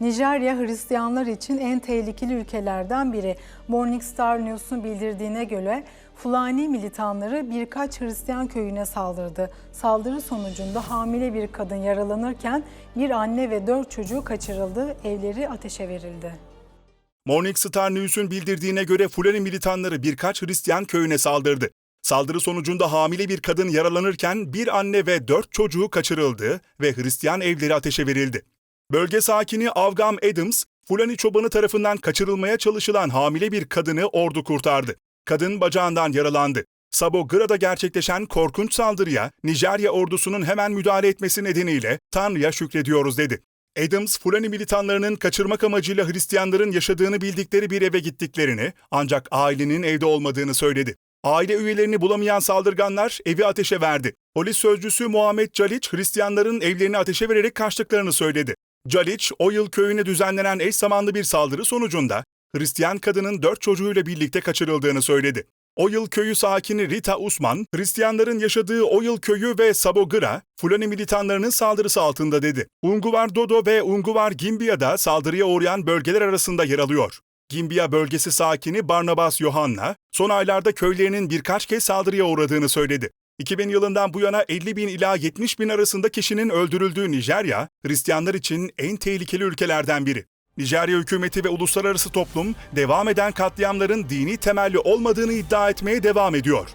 Nijerya Hristiyanlar için en tehlikeli ülkelerden biri. Morningstar News'un bildirdiğine göre Fulani militanları birkaç Hristiyan köyüne saldırdı. Saldırı sonucunda hamile bir kadın yaralanırken bir anne ve dört çocuğu kaçırıldı, evleri ateşe verildi. Morning Star News'un bildirdiğine göre Fulani militanları birkaç Hristiyan köyüne saldırdı. Saldırı sonucunda hamile bir kadın yaralanırken bir anne ve dört çocuğu kaçırıldı ve Hristiyan evleri ateşe verildi. Bölge sakini Avgam Adams, Fulani çobanı tarafından kaçırılmaya çalışılan hamile bir kadını ordu kurtardı. Kadın bacağından yaralandı. Sabo Gra'da gerçekleşen korkunç saldırıya Nijerya ordusunun hemen müdahale etmesi nedeniyle Tanrı'ya şükrediyoruz dedi. Adams, Fulani militanlarının kaçırmak amacıyla Hristiyanların yaşadığını bildikleri bir eve gittiklerini ancak ailenin evde olmadığını söyledi. Aile üyelerini bulamayan saldırganlar evi ateşe verdi. Polis sözcüsü Muhammed Caliç, Hristiyanların evlerini ateşe vererek kaçtıklarını söyledi. Caliç, o yıl köyüne düzenlenen eş zamanlı bir saldırı sonucunda Hristiyan kadının dört çocuğuyla birlikte kaçırıldığını söyledi. O yıl köyü sakini Rita Usman, Hristiyanların yaşadığı o yıl köyü ve Sabogira, Fulani militanlarının saldırısı altında dedi. Unguvar Dodo ve Unguvar Gimbiya da saldırıya uğrayan bölgeler arasında yer alıyor. Gimbiya bölgesi sakini Barnabas Yohanna, son aylarda köylerinin birkaç kez saldırıya uğradığını söyledi. 2000 yılından bu yana 50 bin ila 70 bin arasında kişinin öldürüldüğü Nijerya, Hristiyanlar için en tehlikeli ülkelerden biri. Nijerya hükümeti ve uluslararası toplum devam eden katliamların dini temelli olmadığını iddia etmeye devam ediyor.